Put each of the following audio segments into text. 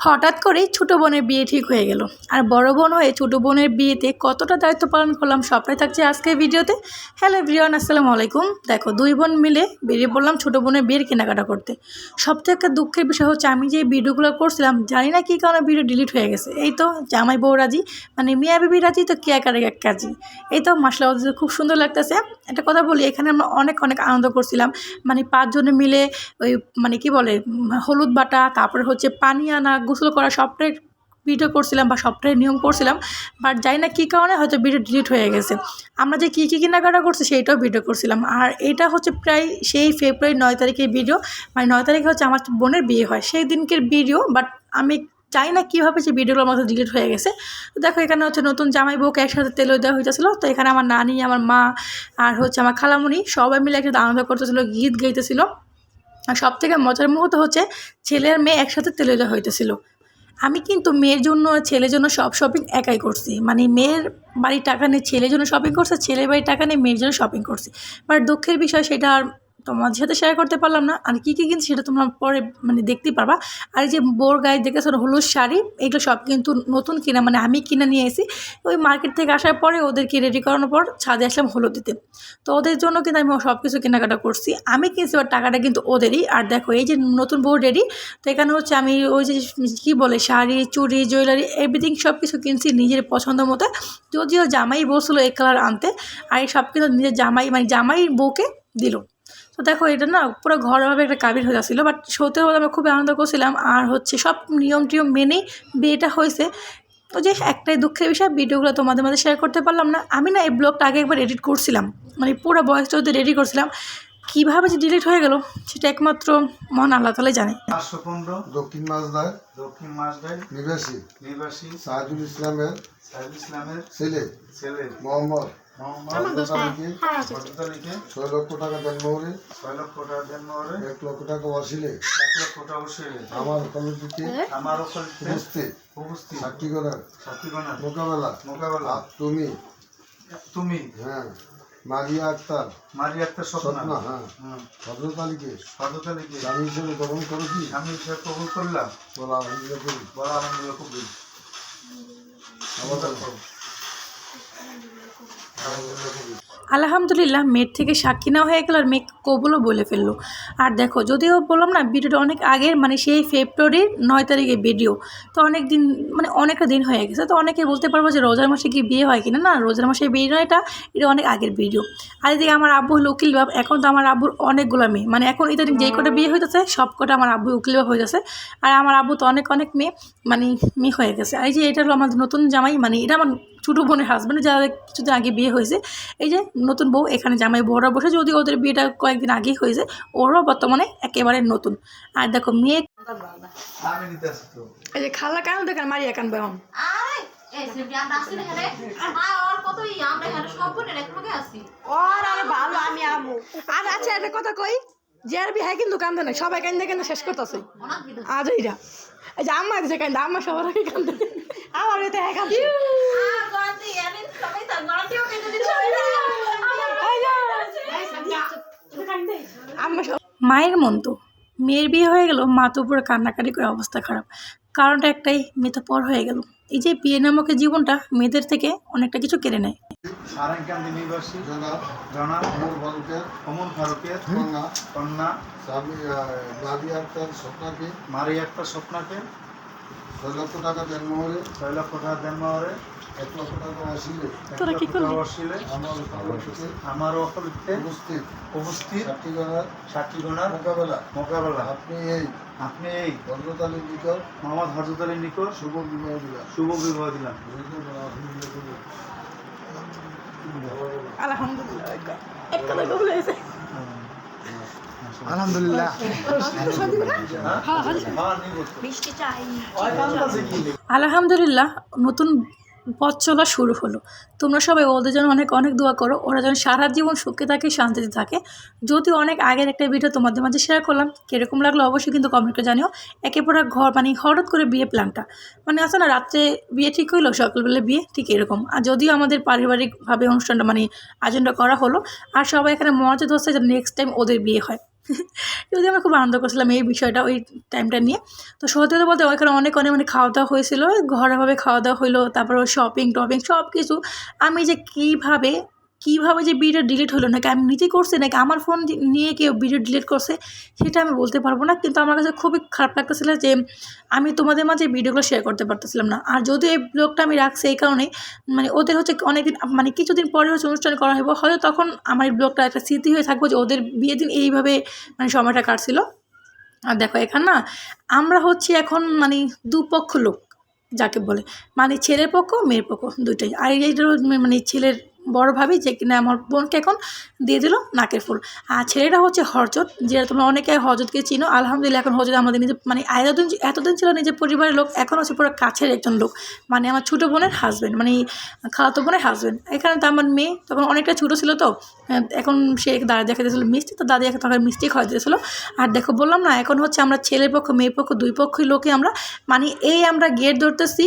হঠাৎ করেই ছোটো বোনের বিয়ে ঠিক হয়ে গেল। আর বড় বোন হয়ে ছোটো বোনের বিয়েতে কতটা দায়িত্ব পালন করলাম সবটাই থাকছে আজকের ভিডিওতে। হ্যালো ভিওয়ান আসসালামু আলাইকুম। দেখো, দুই বোন মিলে বেরিয়ে পড়লাম ছোটো বোনের বিয়ের কেনাকাটা করতে। সব থেকে দুঃখের বিষয় হচ্ছে, আমি যে ভিডিওগুলো করছিলাম, জানি না কী কারণে ভিডিও ডিলিট হয়ে গেছে। এই তো জামাই বউ রাজি মানে মিয়া বিবি রাজি, তো কে একার এক কাজি এই তো মশলা খুব সুন্দর লাগতেছে। একটা কথা বলি, এখানে আমরা অনেক অনেক আনন্দ করছিলাম। মানে পাঁচজনে মিলে ওই মানে কি বলে, হলুদ বাটা, তারপরে হচ্ছে পানি আনা গোসল করা সবটাই ভিডিও করছিলাম বা সবটাই নিয়ম করছিলাম বাট জানি না কী কারণে হয়তো ভিডিও ডিলিট হয়ে গেছে। আমরা যে কী কী কেনাকাটা করছি সেইটাও ভিডিও করছিলাম। আর এটা হচ্ছে প্রায় সেই ফেব্রুয়ারি নয় তারিখের ভিডিও মানে নয় তারিখে হচ্ছে আমার বোনের বিয়ে হয়। সেই দিনকের ভিডিও বাট আমি জানি না কীভাবে যে ভিডিওগুলো আমার ডিলিট হয়ে গেছে। তো দেখো এখানে হচ্ছে নতুন জামাই বউকে একসাথে তেলে দেওয়া হইতেছিলো, তো এখানে আমার নানি, আমার মা আর হচ্ছে আমার খালামুনি সবাই মিলে একসাথে আনন্দ করতেছিল, গীত গাইতেছিল। আর সব থেকে মজার মুহূর্ত হচ্ছে ছেলে আর মেয়ে একসাথে তেলে দেওয়া হইতেছিল। আমি কিন্তু মেয়ের জন্য আর ছেলের জন্য সব শপিং একাই করছি। মানে মেয়ের বাড়ির টাকা নিয়ে ছেলের জন্য শপিং করছে, ছেলের বাড়ির টাকা নিয়ে মেয়ের জন্য শপিং করছি। বাট দুঃখের বিষয় সেটা আর তোমাদের সাথে শেয়ার করতে পারলাম না। আর কী কী কিনছি সেটা তোমরা পরে মানে দেখতেই পারবা। আর এই যে বোর গায়ে দেখেছ হলুদ শাড়ি। এগুলো সব কিন্তু নতুন কিনা মানে আমি কিনে নিয়ে এসেছি। ওই মার্কেট থেকে আসার পরে ওদেরকে রেডি করানোর পর ছাদে আসলাম হলুদ দিতে তো ওদের জন্য কিন্তু আমি সব কিছু কেনাকাটা করছি। আমি কিনছি ওর টাকাটা কিন্তু ওদেরই। আর দেখো, এই যে নতুন বউ রেডি তো এখানে হচ্ছে আমি ওই যে কী বলে, শাড়ি, চুড়ি জুয়েলারি এভরিথিং সব কিছু কিনছি নিজের পছন্দ মতো। যদিও জামাই বলছিল এই কালার আনতে, আর এই সব কিছু নিজের জামাই মানে জামাই বউকে দিল। তো দেখো এটা না পুরো ঘরোয়াভাবে একটা কাবির হয়ে যাচ্ছিল বাট সত্যি বলতে আমি খুব আনন্দ করছিলাম। আর হচ্ছে সব নিয়ম টিয়ম মেনেই বিয়েটা হয়েছে। তো যে একটাই দুঃখের বিষয় ভিডিওগুলো তোমাদের মাঝে শেয়ার করতে পারলাম না। আমি না এই ব্লগটা আগে একবার এডিট করছিলাম। মানে পুরো বয়সটা যদি রেডি করছিলাম কীভাবে যে ডিলিট হয়ে গেল সেটা একমাত্র মন আল্লাহ তালাই জানে। পাঁচশো পনেরো দক্ষিণ দক্ষিণ নিবাসী নিবাসী সাহাজুল ইসলামের সাহিদ ইসলামের ছেলে। ছেলে। মোহাম্মদ। ছয় লক্ষ টাকা জন্মহরে ছয় লক্ষ টাকা জন্মরে এক লক্ষ টাকা অশিলে। এক লক্ষ টাকা অবশ্যই আমার কমিটিতে আমার ওখানে উপস্থিত। উপস্থিত। সাক্ষী করার। সাক্ষীগণা মোকাবেলা। মোকাবেলা। তুমি? তুমি? হ্যাঁ। মারিয়া আক্তার। মারি একটা স্বপ্ন। হ্যাঁ। হুম। হজরত আলীকে ভদ্রতালিকে স্বামী হিসেবে গ্রহণ করো কি? আমি হিসেবে কবুল করলাম। বলা আলহামদুলিল্লাহ বলো। আলহামদুলিল্লাহ কবুল। আলহামদুলিল্লাহ, মেয়ের থেকে সাক্ষী নেওয়া হয়ে গেল আর মেয়ে কবুলও বলে ফেলল। আর দেখো, যদিও বললাম না, ভিডিওটা অনেক আগের মানে সেই ফেব্রুয়ারির নয় তারিখে ভিডিও তো অনেক দিন মানে অনেকটা দিন হয়ে গেছে। তো অনেকে বলতে পারব যে রোজার মাসে কি বিয়ে হয় কিনা? না, রোজার মাসে বিয়ে নয়, এটা এটা অনেক আগের ভিডিও আর এদিকে আমার আব্বু হলো উকিল বাব এখন তো আমার আব্বুর অনেকগুলো মেয়ে। মানে এখন ইদানিং যেই কটা বিয়ে হইতেছে, সব কটা আমার আব্বু উকিল হয়ে যাচ্ছে আর আমার আব্বু তো অনেক অনেক মেয়ে মানে মেয়ে হয়ে গেছে। আর এই যে এটা হলো আমার নতুন জামাই মানে এটা আমার ছোটো বোনের হাজব্যান্ড যারা কিছুদিন আগে বিয়ে হয়েছে এই যে নতুন বউ এখানে জামাই বউরা বসে যদি ওদের বিয়েটা কয়েকদিন আগেই হয়েছে ওরাও বর্তমানে একেবারে নতুন। আর দেখো মেয়ে এই যে খালা কেন দেখেন মারিয়া কান বেহন আরে আচ্ছা একটা কথা কই যে আর বিয়ে কিন্তু কান্দে না সবাই কান্দে কেন শেষ করতেছে। এইরা এই যে আম্মা কান্দে আম্মা সবার আগে কান্দে। আমার এতে হ্যাঁ কান্দে মায়ের মন তো মেয়ের বিয়ে হয়ে গেল মা তো পুরো কান্নাকাটি করে অবস্থা খারাপ। কারণটা একটাই মেয়ে তো পর হয়ে গেল। এই যে বিয়ে নামকের জীবনটা মেয়েদের থেকে অনেকটা কিছু কেড়ে নেয়। সারেঙ্কান্দি নিবাসী ফারুকের অমন ফারুকের কন্যা কন্যা আক্তার স্বপ্নাকে মারি একটা স্বপ্নাকে ছয় লক্ষ টাকা জন্মহরে ছয় লক্ষ টাকা তোরা কি করলি? আমার উপস্থিত। উপস্থিত। সাক্ষীগণার মোকাবেলা। মোকাবেলা। আপনি এই আপনি এই হজরত আলীর নিকট মোহাম্মদ হজরত আলীর নিকট শুভ বিবাহ দিলাম। শুভ বিবাহ দিলাম। আলহামদুলিল্লাহ এক কথা কবুল আলহামদুলিল্লাহ। আলহামদুলিল্লাহ নতুন পথ চলা শুরু হলো। তোমরা সবাই ওদের জন্য অনেক অনেক দোয়া করো। ওরা যেন সারা জীবন সুখে থাকে, শান্তিতে থাকে। যদি অনেক আগের একটা ভিডিও তোমাদের মাঝে শেয়ার করলাম, কীরকম লাগল অবশ্যই কিন্তু কমেন্ট জানিও। একে পরে ঘর মানে হঠাৎ করে বিয়ে প্ল্যানটা মানে আছে না, রাত্রে বিয়ে ঠিক হইল, সকালবেলা বিয়ে, ঠিক এরকম। আর যদিও আমাদের পারিবারিকভাবে অনুষ্ঠানটা মানে আয়োজনটা করা হলো, আর সবাই এখানে মনোযোগ হচ্ছে যে নেক্সট টাইম ওদের বিয়ে হয়। যদি আমরা খুব আনন্দ করছিলাম এই বিষয়টা, ওই টাইমটা নিয়ে। তো সত্যি কথা বলতে ওইখানে অনেক অনেক মানে খাওয়া দাওয়া হয়েছিল। ঘরোয়াভাবে খাওয়া দাওয়া হইল, তারপর শপিং টপিং সব কিছু আমি যে কীভাবে কীভাবে যে ভিডিও ডিলিট হলো, নাকি আমি নিজেই করছি, নাকি আমার ফোন নিয়ে কেউ ভিডিও ডিলিট করছে, সেটা আমি বলতে পারব না। কিন্তু আমার কাছে খুবই খারাপ লাগতেছিল যে, আমি তোমাদের মাঝে ভিডিওগুলো শেয়ার করতে পারতেছিলাম না। আর যদি এই ব্লগটা আমি রাখছি এই কারণে মানে ওদের হচ্ছে অনেকদিন মানে কিছুদিন পরে হচ্ছে অনুষ্ঠান করা হইব, হয়তো তখন আমার এই ব্লগটা একটা স্মৃতি হয়ে থাকব যে, ওদের বিয়ের দিন এইভাবে মানে সময়টা কাটছিল। আর দেখো এখানে না, আমরা হচ্ছি এখন মানে দুপক্ষ লোক, যাকে বলে। মানে ছেলের পক্ষ, মেয়ের পক্ষ, দুইটাই। আর এইটা মানে ছেলের বড় ভাবি যে কিনা আমার বোনকে এখন দিয়ে দিল নাকের ফুল। আর ছেলেটা হচ্ছে হরজত যেটা তোমরা অনেকে হরজতকে চিনো। আলহামদুলিল্লাহ এখন হরজত আমাদের নিজে মানে এতদিন এতদিন ছিল নিজের পরিবারের লোক, এখন হচ্ছে পুরো কাছের একজন লোক। মানে আমার ছোটো বোনের হাজব্যান্ড মানে খালাতো বোনের হাজব্যান্ড এখানে তো আমার মেয়ে, তখন অনেকটা ছোটো ছিল তো। এখন সে দাদা দেখা দিয়েছিল মিষ্টি, তো দাদি তখন মিষ্টি খাওয়া দিয়েছিল। আর দেখো, বললাম না, এখন হচ্ছে আমরা ছেলের পক্ষ, মেয়ের পক্ষ, দুই পক্ষই লোকে আমরা। মানে এই আমরা গেট ধরতেছি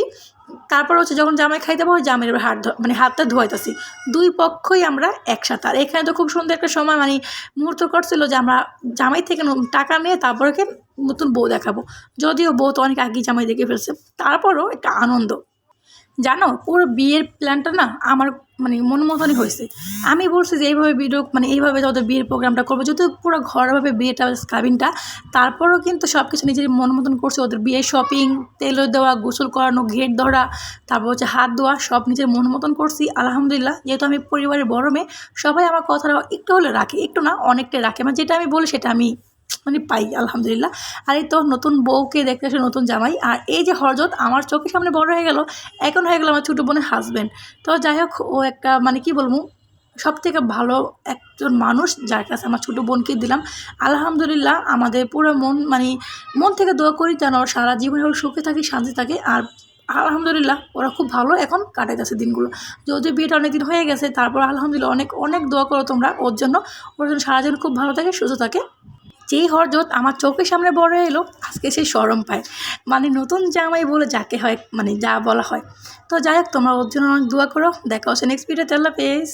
তারপর হচ্ছে যখন জামাই খাইতে পাবো জামাইয়ের এবার হাত মানে হাতটা ধোয়াইতেছি। দুই পক্ষই আমরা একসাথে। আর এখানে তো খুব সুন্দর একটা সময় মানে মুহূর্ত করছিল যে আমরা জামাই থেকে টাকা নিয়ে তারপরে নতুন বউ দেখাবো। যদিও বউ তো অনেক আগেই জামাই দেখে ফেলছে, তারপরও একটা আনন্দ। জানো? পুরো বিয়ের প্ল্যানটা না আমার মানে মন মতনই হয়েছে। আমি বলছি যে এইভাবে ভিডিও মানে এইভাবে যত বিয়ের প্রোগ্রামটা করব যদিও পুরো ঘরোয়াভাবে বিয়েটা স্কাবিনটা তারপরেও কিন্তু সব কিছু নিজের মন মতন করছে। ওদের বিয়ে শপিং তেল দেওয়া, গোসল করানো ঘেট ধরা, তারপর হচ্ছে হাত ধোয়া, সব নিজের মন মতন করছি। আলহামদুলিল্লাহ, যেহেতু আমি পরিবারের বড় মেয়ে, সবাই আমার কথাটা একটু হলে রাখে, একটু না, অনেকটাই রাখে। মানে যেটা আমি বলি সেটা আমি মানে পাই, আলহামদুলিল্লাহ। আর এই তো নতুন বউকে দেখতে আসে নতুন জামাই। আর এই যে হরজত, আমার চোখের সামনে বড় হয়ে গেল। এখন হয়ে গেল আমার ছোটো বোনের হাজব্যান্ড তো যাই হোক, ও একটা মানে কি বলব সব থেকে ভালো একজন মানুষ যার কাছে আমার ছোটো বোনকে দিলাম। আলহামদুলিল্লাহ, আমাদের পুরো মন মানে মন থেকে দোয়া করি যেন সারা জীবন সুখে থাকে, শান্তি থাকে। আর আলহামদুলিল্লাহ, ওরা খুব ভালো এখন কাটাইতেছে দিনগুলো। যদিও বিয়েটা অনেক দিন হয়ে গেছে, তারপর আলহামদুলিল্লাহ অনেক অনেক দোয়া করো তোমরা ওর জন্য। ওর জন্য সারা জীবন খুব ভালো থাকে, সুস্থ থাকে। যেই হরজত আমার চোখের সামনে বড় এলো, আজকে সেই সরম পায়। মানে নতুন জামাই বলে যাকে হয় মানে যা বলা হয়। তো যাই হোক, তোমরা ওর জন্য অনেক দোয়া করো। দেখা হচ্ছে নেক্সট ভিডিওতে আল্লাহ পেস